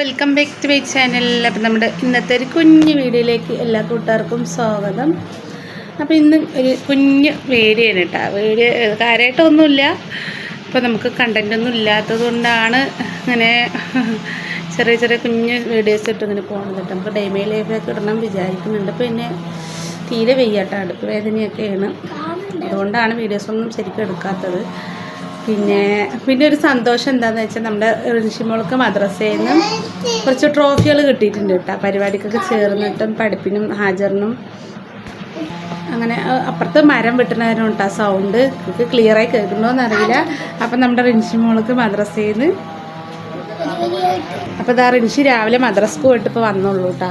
Welcome back to my channel അപ്പം നമ്മുടെ ഇന്നത്തെ ഒരു കുഞ്ഞു വീഡിയോയിലേക്ക് എല്ലാ കൂട്ടുകാർക്കും സ്വാഗതം. അപ്പോൾ ഇന്ന് ഒരു കുഞ്ഞു വീഡിയോ ആണ് കേട്ടോ. വീഡിയോ കാര്യമായിട്ടൊന്നുമില്ല ഇപ്പോൾ നമുക്ക് കണ്ടന്റ് ഒന്നും ഇല്ലാത്തത് കൊണ്ടാണ് ഇങ്ങനെ ചെറിയ ചെറിയ കുഞ്ഞു വീഡിയോസ് ഇട്ട് ഇങ്ങനെ പോകുന്നത് കേട്ടോ. നമുക്ക് ഡൈമേ ലൈഫൊക്കെ ഇടണം വിചാരിക്കുന്നുണ്ട്. പിന്നെ തീരെ വെയ്യാട്ടോ. അടുപ്പ് വേദനയൊക്കെയാണ്. അതുകൊണ്ടാണ് വീഡിയോസൊന്നും ശരിക്കും എടുക്കാത്തത്. പിന്നെ പിന്നെ ഒരു സന്തോഷം എന്താണെന്ന് വെച്ചാൽ നമ്മുടെ ഋഷിമോൾക്ക് മദ്രസയിൽ നിന്ന് കുറച്ച് ട്രോഫികൾ കിട്ടിയിട്ടുണ്ട് കേട്ടോ. പരിപാടിക്കൊക്കെ ചേർന്നിട്ടും പഠിപ്പിനും ഹാജറിനും. അങ്ങനെ അപ്പുറത്ത് മരം വെട്ടുന്നതിനും കേട്ടോ സൗണ്ട് എനിക്ക് ക്ലിയറായി കേൾക്കണ്ടോന്ന് അറിയില്ല. അപ്പം നമ്മുടെ റിൻഷി മോൾക്ക് മദ്രസയിൽ നിന്ന് അപ്പോൾ ഇതാ റിൻഷി രാവിലെ മദ്രസ്ക്ക് പോയിട്ട് ഇപ്പോൾ വന്നുള്ളൂ കേട്ടോ.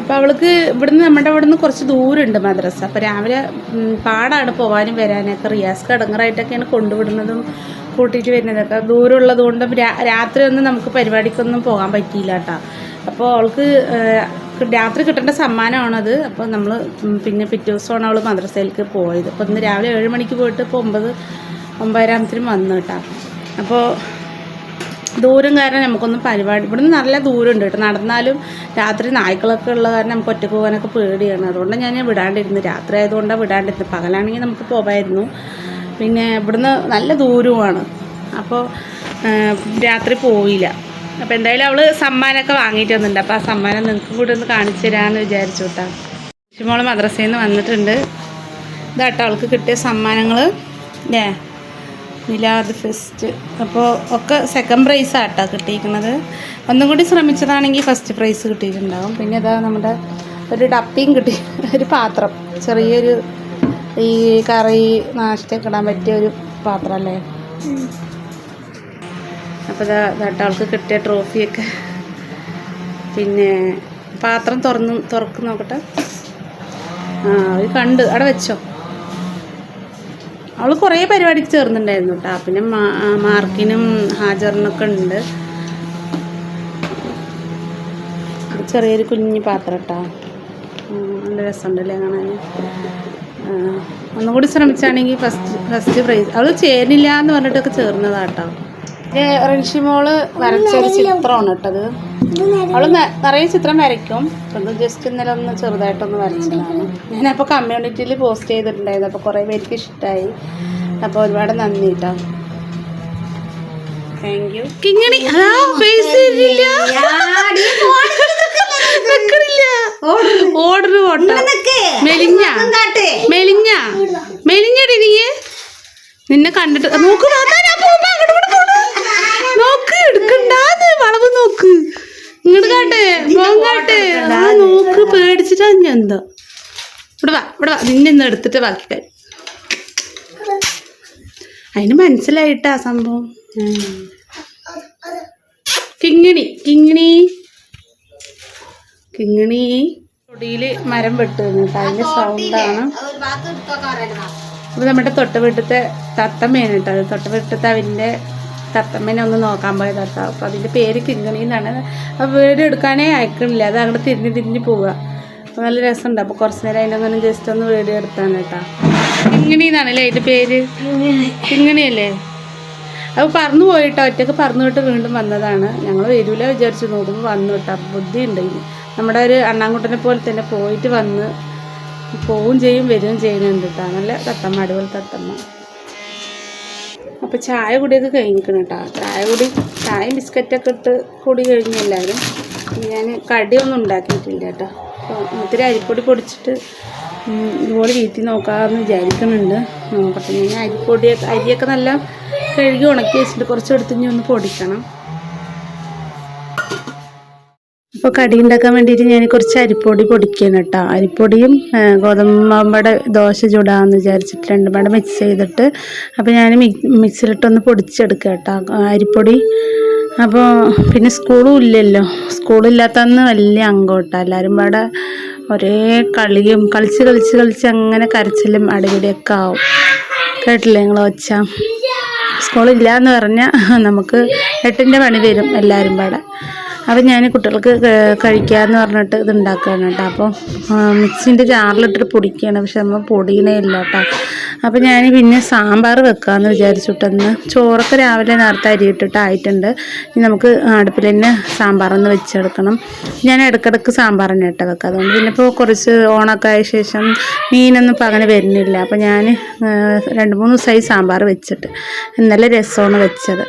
അപ്പോൾ അവൾക്ക് ഇവിടുന്ന് നമ്മുടെ ഇവിടുന്ന് കുറച്ച് ദൂരമുണ്ട് മദ്രസ. അപ്പോൾ രാവിലെ പാടാണ് പോകാനും വരാനൊക്കെ. റിയാസ് കടങ്ങറായിട്ടൊക്കെയാണ് കൊണ്ടുവിടുന്നതും കൂട്ടിയിട്ട് വരുന്നതൊക്കെ. ദൂരമുള്ളത് കൊണ്ട് രാത്രി ഒന്നും നമുക്ക് പരിപാടിക്കൊന്നും പോകാൻ പറ്റിയില്ല കേട്ടോ. അപ്പോൾ അവൾക്ക് രാത്രി കിട്ടേണ്ട സമ്മാനമാണത്. അപ്പോൾ നമ്മൾ പിന്നെ പിറ്റേ ദിവസമാണ് അവൾ മദ്രസയിലേക്ക് പോയത്. അപ്പോൾ ഇന്ന് രാവിലെ ഏഴ് മണിക്ക് പോയിട്ട് ഇപ്പോൾ ഒമ്പത് ഒമ്പതരാമത്തിനും വന്നു കേട്ടോ. അപ്പോൾ ദൂരം കാരണം നമുക്കൊന്നും പരിപാടി ഇവിടുന്ന് നല്ല ദൂരമുണ്ട് കേട്ടോ. നടന്നാലും രാത്രി നായ്ക്കളൊക്കെ ഉള്ള കാരണം നമുക്ക് ഒറ്റ പോകാനൊക്കെ പേടിയാണ്. അതുകൊണ്ട് ഞാൻ വിടാണ്ടിരുന്നു. രാത്രി ആയതുകൊണ്ടാണ് വിടാണ്ടിരുന്നത് പകലാണെങ്കിൽ നമുക്ക് പോകാമായിരുന്നു പിന്നെ ഇവിടുന്ന് നല്ല ദൂരവുമാണ്. അപ്പോൾ രാത്രി പോയില്ല. അപ്പോൾ എന്തായാലും അവൾ സമ്മാനമൊക്കെ വാങ്ങിയിട്ട് വന്നിട്ടുണ്ട്. അപ്പോൾ ആ സമ്മാനം നിങ്ങൾക്ക് കൂടെ ഒന്ന് കാണിച്ചു തരാമെന്ന് വിചാരിച്ചു കേട്ടോ. മോൾ മദ്രസയിൽ നിന്ന് വന്നിട്ടുണ്ട്. ഇതാട്ടോ അവൾക്ക് കിട്ടിയ സമ്മാനങ്ങൾ അല്ലേ മിലാദ് ഫെസ്റ്റ്. അപ്പോൾ ഒക്കെ സെക്കൻഡ് പ്രൈസ് ആട്ടോ കിട്ടിയിരിക്കുന്നത്. ഒന്നും കൂടി ശ്രമിച്ചതാണെങ്കിൽ ഫസ്റ്റ് പ്രൈസ് കിട്ടിയിട്ടുണ്ടാകും പിന്നെ ഇതാ നമ്മുടെ ഒരു ഡപ്പിയും കിട്ടി. ഒരു പാത്രം. ചെറിയൊരു ഈ കറി നാശത്തേക്ക് ഇടാൻ പറ്റിയ ഒരു പാത്രം അല്ലേ? അപ്പോൾ ഇതാ അവൾക്ക് കിട്ടിയ ട്രോഫിയൊക്കെ പിന്നെ പാത്രം തുറന്ന് തുറക്ക് നോക്കട്ടെ. ആ ഒരു കണ്ട്. അവിടെ വെച്ചോ? അവൾ കുറേ പരിപാടിക്ക് ചേർന്നിട്ടുണ്ടായിരുന്നു കേട്ടോ പിന്നെ മാർക്കിനും ഹാജറിനൊക്കെ ഉണ്ട്. ചെറിയൊരു കുഞ്ഞു പാത്രം കേട്ടോ നല്ല രസമുണ്ടല്ലേ കാണാൻ ഒന്നുകൂടി ശ്രമിച്ചാണെങ്കിൽ ഫസ്റ്റ് ഫസ്റ്റ് പ്രൈസ് അവൾ ചേരുന്നില്ല എന്ന് പറഞ്ഞിട്ടൊക്കെ ചേർന്നതാട്ടോ ഇത് റിൻഷിമോൾ വരച്ചൊരു ചിത്രമാണ് കേട്ടത്. അവൾ ന- നിറയെ ചിത്രം വരയ്ക്കും. അത് ജസ്റ്റ് ഇന്നലെ ഒന്ന് ചെറുതായിട്ടൊന്ന് വരച്ചതാണ്. ഞാനപ്പോൾ കമ്മ്യൂണിറ്റിയിൽ പോസ്റ്റ് ചെയ്തിട്ടുണ്ടായിരുന്നു. അപ്പോൾ കുറേ പേർക്ക് ഇഷ്ടമായി അപ്പോൾ ഒരുപാട് നന്ദി കേട്ടോ താങ്ക് യു കിങ്ങണി അതാ പൈസ തരില്ല വെക്കണില്ല ഓർഡർ പോട്ടോ മെലിഞ്ഞ മെലിഞ്ഞ. മെലിഞ്ഞടി നീ നിന്നെ കണ്ടിട്ട്. നോക്ക് നോക്കാ ഞാൻ പോകുമ്പോ അങ്ങോട്ട് ഇങ്ങോട്ട് പോണു. നോക്ക് എടുക്കണ്ടാന്ന് വളവ് നോക്ക് ഇങ്ങോട്ട് കാട്ടെ മോൻ കാട്ടെ ആ നോക്ക് പേടിച്ചിട്ടാ ഞാൻ എന്താ ഇവിടെ വാ ഇവിടെ വാ. നിന്നെ ഇന്ന് എടുത്തിട്ട് ബാക്കി കാര്യം അതിന് മനസ്സിലായിട്ടാ സംഭവം. കിങ്ങിണി കിങ്ങിണി. കിങ്ങിണി. തൊടിയിൽ മരം വെട്ടു കേട്ടോ. അതിന്റെ സൗണ്ടാണ് അപ്പോൾ നമ്മുടെ തൊട്ട വീട്ടത്തെ തത്തമ്മയാണ് കേട്ടോ. അത് തൊട്ട വീട്ടത്തെ അവന്റെ തത്തമ്മേനെ ഒന്ന് നോക്കാൻ പോയ തത്ത അപ്പോൾ അതിന്റെ പേര് കിങ്ങിണി എന്നാണ്. അപ്പോൾ വീട് എടുക്കാനേ അയക്കണില്ല. അത് അങ്ങോട്ട് തിരിഞ്ഞ് തിരിഞ്ഞ് പോവുക. അപ്പോൾ നല്ല രസമുണ്ട്. അപ്പോൾ കുറച്ച് നേരം അതിന്റെ അങ്ങനെ ജസ്റ്റ് ഒന്ന് വീഡിയോ എടുത്താണ് കേട്ടോ. ഇങ്ങനെയെന്നാണല്ലേ അതിന്റെ പേര്? ഇങ്ങനെയല്ലേ അപ്പോൾ പറന്നു പോയിട്ടോ. ഒറ്റയ്ക്ക് പറന്നു പോയിട്ട് വീണ്ടും വന്നതാണ്. ഞങ്ങൾ വരൂല വിചാരിച്ച്. നോക്കുമ്പോൾ വന്നു കേട്ടോ. ബുദ്ധി ഉണ്ട് നമ്മുടെ ഒരു അണ്ണാൻകുട്ടനെ പോലെ തന്നെ പോയിട്ട് വന്ന് പോവും ചെയ്യും വരികയും ചെയ്യുന്നുണ്ട് കേട്ടോ. നല്ല തത്തമ്മ അടിപൊളി തത്തമ്മ. അപ്പോൾ ചായ കുടിയൊക്കെ കഴിഞ്ഞിരിക്കണം കേട്ടോ. ചായ കുടി ചായയും ബിസ്ക്കറ്റൊക്കെ ഇട്ട് കൂടി കഴിഞ്ഞു എല്ലാവരും. ഞാൻ കടിയൊന്നും ഉണ്ടാക്കിയിട്ടില്ല കേട്ടോ. അപ്പോൾ ഇത്തിരി അരിപ്പൊടി പൊടിച്ചിട്ട് ഇതുപോലെ വീട്ടിൽ നോക്കാമെന്ന് വിചാരിക്കുന്നുണ്ട്. നോക്കട്ടെ ഞാൻ അരിപ്പൊടി അരിയൊക്കെ നല്ല കഴുകി ഉണക്കി വെച്ചിട്ട് കുറച്ച് എടുത്ത് ഇനി ഒന്ന് പൊടിക്കണം. അപ്പോൾ കടി ഉണ്ടാക്കാൻ വേണ്ടിയിട്ട് ഞാൻ കുറച്ച് അരിപ്പൊടി പൊടിക്കണം കേട്ടോ. അരിപ്പൊടിയും ഗോതമ്പടെ ദോശ ചൂടാന്ന് വിചാരിച്ചിട്ട് രണ്ടും പാടെ മിക്സ് ചെയ്തിട്ട് അപ്പോൾ ഞാൻ മിക്സിലിട്ടൊന്ന് പൊടിച്ചെടുക്കാം കേട്ടോ. അരിപ്പൊടി അപ്പോൾ പിന്നെ സ്കൂളും ഇല്ലല്ലോ. സ്കൂളില്ലാത്തന്ന് വലിയ അങ്കോട്ട. എല്ലാവരും ഇവിടെ ഒരേ കളിയും കളിച്ച് കളിച്ച് കളിച്ച് അങ്ങനെ കരച്ചിലും അടിപിടിയൊക്കെ ആവും. കേട്ടില്ലേ നിങ്ങൾ ഒച്ച? സ്കൂളില്ല എന്ന് പറഞ്ഞാൽ നമുക്ക് എട്ടിന്റെ പണി വരും എല്ലാവരും പാടെ. അപ്പം ഞാൻ കുട്ടികൾക്ക് കഴിക്കാമെന്ന് പറഞ്ഞിട്ട് ഇത് ഉണ്ടാക്കുകയാണ് കേട്ടോ. അപ്പോൾ മിക്സിന്റെ ജാറിലിട്ടിട്ട് പൊടിക്കുകയാണ്. പക്ഷെ നമ്മൾ പൊടിയണേ ഇല്ല കേട്ടോ. അപ്പോൾ ഞാൻ പിന്നെ സാമ്പാർ വെക്കാമെന്ന് വിചാരിച്ചിട്ടെന്ന് ചോറൊക്കെ രാവിലെ നേരത്തെ അരിയിട്ടിട്ട് ആയിട്ടുണ്ട് ഇനി നമുക്ക് അടുപ്പിൽ തന്നെ സാമ്പാറൊന്ന് വെച്ചെടുക്കണം. ഞാൻ ഇടയ്ക്കിടയ്ക്ക് സാമ്പാർ തന്നെ ഇട്ട് വെക്കാം. അതുകൊണ്ട് പിന്നെ ഇപ്പോൾ കുറച്ച് ഓണമൊക്കെ ആയ ശേഷം മീനൊന്നും ഇപ്പോൾ അങ്ങനെ വരുന്നില്ല. അപ്പോൾ ഞാൻ രണ്ട് മൂന്ന് ദിവസമായി സാമ്പാർ വെച്ചിട്ട്. നല്ല രസമാണ് വെച്ചത്.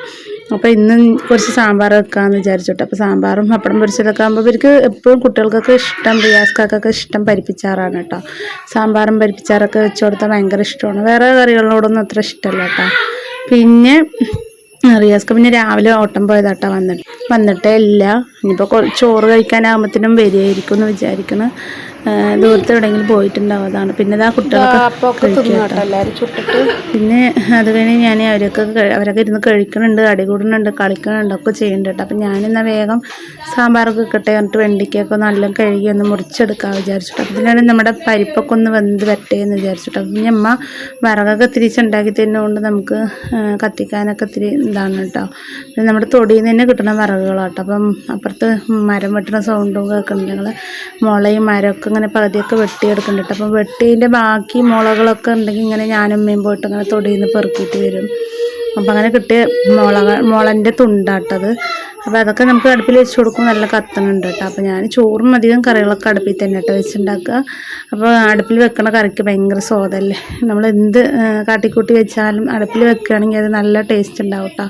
അപ്പോൾ ഇന്ന് കുറച്ച് സാമ്പാർ വെക്കാമെന്ന് വിചാരിച്ചിട്ട്. അപ്പോൾ സാമ്പാറും പപ്പടം പൊരിച്ചതൊക്കെ ആകുമ്പോൾ ഇവർക്ക് എപ്പോഴും കുട്ടികൾക്കൊക്കെ ഇഷ്ടം റിയാസ്ക്കൊക്കെ ഇഷ്ടം പരിപ്പിച്ചാറാണ് കേട്ടോ. സാമ്പാറും പരിപ്പിച്ചാറൊക്കെ വെച്ച് കൊടുത്താൽ ഭയങ്കര ഇഷ്ടമാണ്. വേറെ കറികളോടൊന്നും അത്ര ഇഷ്ടമല്ല കേട്ടോ. പിന്നെ റിയാസ്ക്ക് പിന്നെ രാവിലെ ഓട്ടം പോയതാട്ടോ വന്നിട്ട്. വന്നിട്ടേ ഇല്ല. ഇനിയിപ്പോൾ ചോറ് കഴിക്കാനാകുമ്പോഴത്തേനും വരികയായിരിക്കും എന്ന് വിചാരിക്കുന്നു ദൂരത്ത് എവിടെയെങ്കിലും പോയിട്ടുണ്ടാവും അതാണ് പിന്നെ ആ കുട്ടികളൊക്കെ പിന്നെ അത് കഴിഞ്ഞ് ഞാൻ അവരൊക്കെ അവരൊക്കെ ഇരുന്ന് കഴിക്കുന്നുണ്ട് അടി കൂടുന്നുണ്ട് കളിക്കുന്നുണ്ട് ഒക്കെ ചെയ്യുന്നുണ്ട് കേട്ടോ. അപ്പം ഞാനിന്നാ വേഗം സാമ്പാറൊക്കെ കിട്ടെ എന്നിട്ട് വെണ്ടിക്കൊക്കെ നല്ല കഴുകി ഒന്ന് മുറിച്ചെടുക്കാൻ വിചാരിച്ചിട്ട് അപ്പം പിന്നെ നമ്മുടെ പരിപ്പൊക്കെ ഒന്ന് വെന്ത് വരട്ടെ എന്ന് വിചാരിച്ചിട്ട് അപ്പം പിന്നെ അമ്മ വിറകൊക്കെ തിരിച്ചുണ്ടാക്കി തരുന്നതുകൊണ്ട് നമുക്ക് കത്തിക്കാനൊക്കെ ഇത്തിരി ഇതാണ് കേട്ടോ. പിന്നെ നമ്മുടെ തൊടിയിൽ നിന്ന് തന്നെ കിട്ടുന്ന വിറകുകളാട്ടോ. അപ്പം അപ്പുറത്ത് മരം വെട്ടുന്ന സൗണ്ടും കേൾക്കുന്നുണ്ട്. ഞങ്ങൾ മുളയും മരമൊക്കെ ഇങ്ങനെ പകുതിയൊക്കെ വെട്ടിയെടുക്കുന്നുണ്ട് അപ്പം വെട്ടീന്റെ ബാക്കി മുളകളൊക്കെ ഉണ്ടെങ്കിൽ ഇങ്ങനെ ഞാനും അമ്മയും പോയിട്ട് അങ്ങനെ തൊടിയിൽ നിന്ന് പെറുക്കിയിട്ട് വരും. അപ്പം അങ്ങനെ കിട്ടിയ മുളക മുളന്റെ തുണ്ടാട്ടത്. അപ്പോൾ അതൊക്കെ നമുക്ക് അടുപ്പിൽ വെച്ച് കൊടുക്കും. നല്ല കത്തണുണ്ട് കേട്ടോ അപ്പോൾ ഞാൻ ചോറും അധികം കറികളൊക്കെ അടുപ്പിൽ തന്നെ കേട്ടോ വെച്ചുണ്ടാക്കുക. അപ്പോൾ അടുപ്പിൽ വെക്കണ കറിക്ക് ഭയങ്കര സ്വാദല്ലേ? നമ്മൾ എന്ത് കാട്ടിക്കൂട്ടി വെച്ചാലും അടുപ്പിൽ വെക്കുകയാണെങ്കിൽ അത് നല്ല ടേസ്റ്റ് ഉണ്ടാവും കേട്ടോ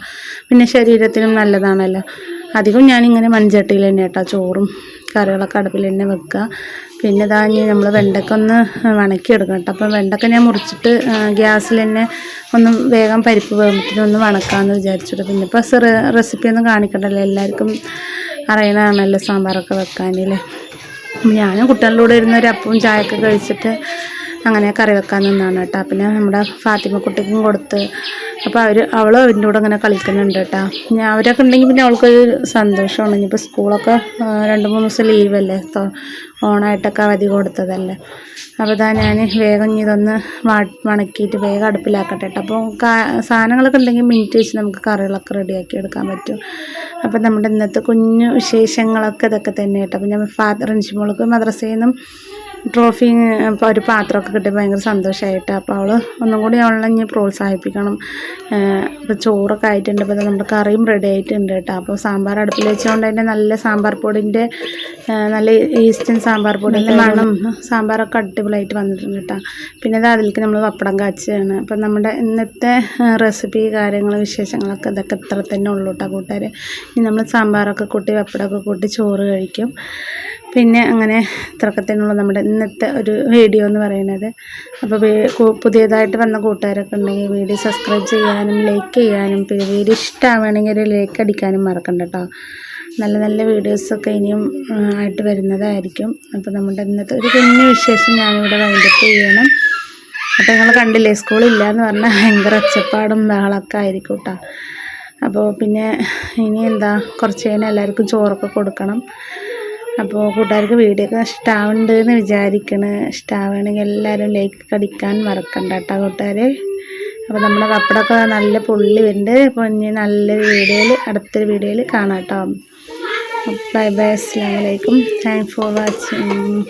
പിന്നെ ശരീരത്തിനും നല്ലതാണല്ലോ. അധികം ഞാനിങ്ങനെ മൺചട്ടിയിൽ തന്നെ കേട്ടോ ചോറും കറികളൊക്കെ അടുപ്പിൽ തന്നെ വെക്കുക. പിന്നെ ഇതാ നമ്മൾ വെണ്ടയ്ക്ക ഒന്ന് വണക്കിയെടുക്കണം കേട്ടോ. അപ്പം വെണ്ടയ്ക്ക ഞാൻ മുറിച്ചിട്ട് ഗ്യാസിൽ തന്നെ ഒന്ന് വേഗം പരിപ്പ് വേമ്പത്തിന് ഒന്ന് വണക്കാമെന്ന് വിചാരിച്ചിട്ട് പിന്നെ ഇപ്പോൾ റെസിപ്പി ഒന്നും കാണിക്കണ്ടല്ലോ. എല്ലാവർക്കും അറിയണതാണല്ലോ സാമ്പാറൊക്കെ വെക്കാനല്ലേ ഞാനും കുട്ടികളുടെ കൂടെ ഇരുന്ന് ഒരു അപ്പവും ചായയൊക്കെ കഴിച്ചിട്ട് അങ്ങനെ കറി വെക്കാൻ നിന്നാണ് കേട്ടോ. പിന്നെ നമ്മുടെ ഫാത്തിമ കുട്ടിക്കും കൊടുത്ത്. അപ്പോൾ അവർ അവളും അവന്റെ കൂടെ അങ്ങനെ കളിക്കുന്നുണ്ട് കേട്ടോ. ഞാൻ അവരൊക്കെ ഉണ്ടെങ്കിൽ പിന്നെ അവൾക്കൊരു സന്തോഷമാണ്. ഇനിയിപ്പോൾ സ്കൂളൊക്കെ രണ്ട് മൂന്ന് ദിവസം ലീവല്ലേ? ഓണായിട്ടൊക്കെ അവധി കൊടുത്തതല്ലേ? അപ്പോൾ ഇതാ ഞാൻ വേഗം ഇതൊന്ന് മണക്കിയിട്ട് വേഗം അടുപ്പിലാക്കട്ടെ കേട്ടോ. അപ്പോൾ സാധനങ്ങളൊക്കെ ഉണ്ടെങ്കിൽ മിനിറ്റ് വെച്ച് നമുക്ക് കറികളൊക്കെ റെഡിയാക്കി എടുക്കാൻ പറ്റും. അപ്പോൾ നമ്മുടെ ഇന്നത്തെ കുഞ്ഞു വിശേഷങ്ങളൊക്കെ ഇതൊക്കെ തന്നെ കേട്ടോ. അപ്പോൾ ഞാൻ ഫാദർ റിഞ്ചിമോൾക്ക് മദ്രസയിൽ നിന്നും ട്രോഫി ഒരു പാത്രമൊക്കെ കിട്ടി ഭയങ്കര സന്തോഷമായിട്ട് അപ്പോൾ അവൾ ഒന്നും കൂടി അവളെ ഇനി പ്രോത്സാഹിപ്പിക്കണം. ഇപ്പോൾ ചോറൊക്കെ ആയിട്ടുണ്ട്. അപ്പോൾ നമ്മുടെ കറിയും റെഡി ആയിട്ടുണ്ട് കേട്ടോ. അപ്പോൾ സാമ്പാർ അടുപ്പിൽ വെച്ചുകൊണ്ട് തന്നെ നല്ല സാമ്പാർ പൊടിന്റെ നല്ല ഈസ്റ്റേൺ സാമ്പാർ പൊടിന്റെ മണം സാമ്പാറൊക്കെ അടിപൊളിയായിട്ട് വന്നിട്ടുണ്ട് കേട്ടോ. പിന്നെ അത് അതിലേക്ക് നമ്മൾ പപ്പടം കാച്ചുകയാണ് അപ്പം നമ്മുടെ ഇന്നത്തെ റെസിപ്പി കാര്യങ്ങൾ വിശേഷങ്ങളൊക്കെ ഇതൊക്കെ ഇത്ര തന്നെ ഉള്ളൂ കേട്ടോ കൂട്ടുകാർ ഇനി നമ്മൾ സാമ്പാറൊക്കെ കൂട്ടി പപ്പടമൊക്കെ കൂട്ടി ചോറ് കഴിക്കും. പിന്നെ അങ്ങനെ ഇത്രയൊക്കെ നമ്മുടെ ഇന്നത്തെ ഒരു വീഡിയോ എന്ന് പറയുന്നത്. അപ്പോൾ പുതിയതായിട്ട് വന്ന കൂട്ടുകാരൊക്കെ ഉണ്ടെങ്കിൽ വീഡിയോ സബ്സ്ക്രൈബ് ചെയ്യാനും ലൈക്ക് ചെയ്യാനും പിന്നെ വീഡിയോ ഇഷ്ടമാവുകയാണെങ്കിൽ ഒരു ലൈക്ക് അടിക്കാനും മറക്കണ്ട കേട്ടോ നല്ല നല്ല വീഡിയോസൊക്കെ ഇനിയും ആയിട്ട് വരുന്നതായിരിക്കും. അപ്പോൾ നമ്മുടെ ഇന്നത്തെ ഒരു കുഞ്ഞു വിശേഷം ഞാനിവിടെ വൈൻഡപ്പ് ചെയ്യണം. അപ്പോൾ നിങ്ങൾ കണ്ടില്ലേ സ്കൂളില്ല എന്ന് പറഞ്ഞാൽ ഭയങ്കര ഒച്ചപ്പാടും ബഹളമൊക്കെ ആയിരിക്കും കേട്ടോ അപ്പോൾ പിന്നെ ഇനി എന്താ കുറച്ച് കഴിഞ്ഞാൽ എല്ലാവർക്കും ചോറൊക്കെ കൊടുക്കണം. അപ്പോൾ കൂട്ടുകാർക്ക് വീഡിയോ ഒക്കെ ഇഷ്ടമാവുന്നുണ്ട് എന്ന് വിചാരിക്കണ്. ഇഷ്ടമാവുകയാണെങ്കിൽ എല്ലാവരും ലൈക്ക് അടിക്കാൻ മറക്കണ്ട കേട്ടോ കൂട്ടുകാരെ. അപ്പോൾ നമ്മുടെ പപ്പടമൊക്കെ നല്ല പുള്ളി ഉണ്ട് അപ്പോൾ ഇനി നല്ലൊരു വീഡിയോയിൽ അടുത്തൊരു വീഡിയോയിൽ കാണാം കേട്ടോ ബൈ ബൈ അസ്സാം വലൈക്കും താങ്ക്സ് ഫോർ വാച്ചിങ്